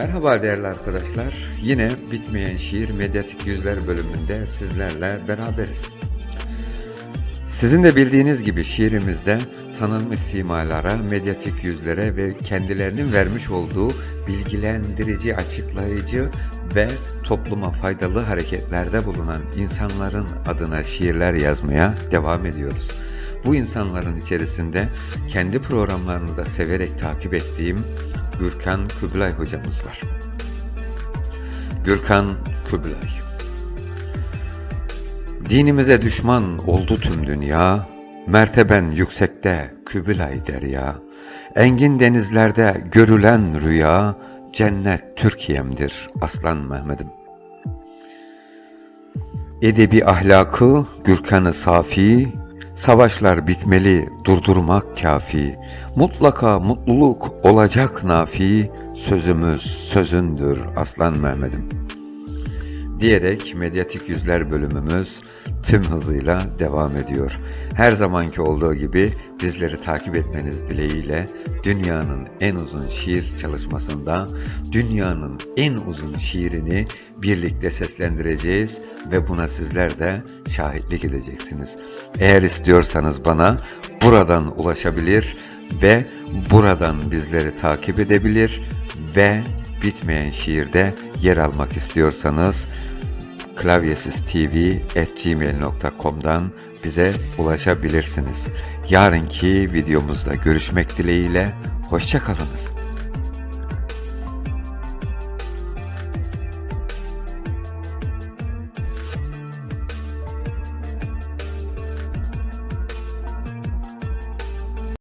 Merhaba değerli arkadaşlar. Yine bitmeyen şiir medyatik yüzler bölümünde sizlerle beraberiz. Sizin de bildiğiniz gibi şiirimizde tanınmış simalara, medyatik yüzlere ve kendilerinin vermiş olduğu bilgilendirici, açıklayıcı ve topluma faydalı hareketlerde bulunan insanların adına şiirler yazmaya devam ediyoruz. Bu insanların içerisinde kendi programlarını da severek takip ettiğim Gürkan Kubilay hocamız var. Gürkan Kubilay Dinimize düşman oldu tüm dünya, merteben yüksekte Kubilay derya. Engin denizlerde görülen rüya, cennet Türkiye'mdir aslan Mehmet'im. Edebi ahlakı, Gürkan'ı safi, savaşlar bitmeli, durdurmak kafi. Mutlaka mutluluk olacak nafi, sözümüz sözündür aslan Mehmet'im diyerek medyatik yüzler bölümümüz tüm hızıyla devam ediyor. Her zamanki olduğu gibi bizleri takip etmeniz dileğiyle dünyanın en uzun şiir çalışmasında dünyanın en uzun şiirini birlikte seslendireceğiz ve buna sizler de şahitlik edeceksiniz. Eğer istiyorsanız bana buradan ulaşabilir ve buradan bizleri takip edebilir ve bitmeyen şiirde yer almak istiyorsanız klavyesiz tv@gmail.com'dan bize ulaşabilirsiniz. Yarınki videomuzda görüşmek dileğiyle hoşçakalınız.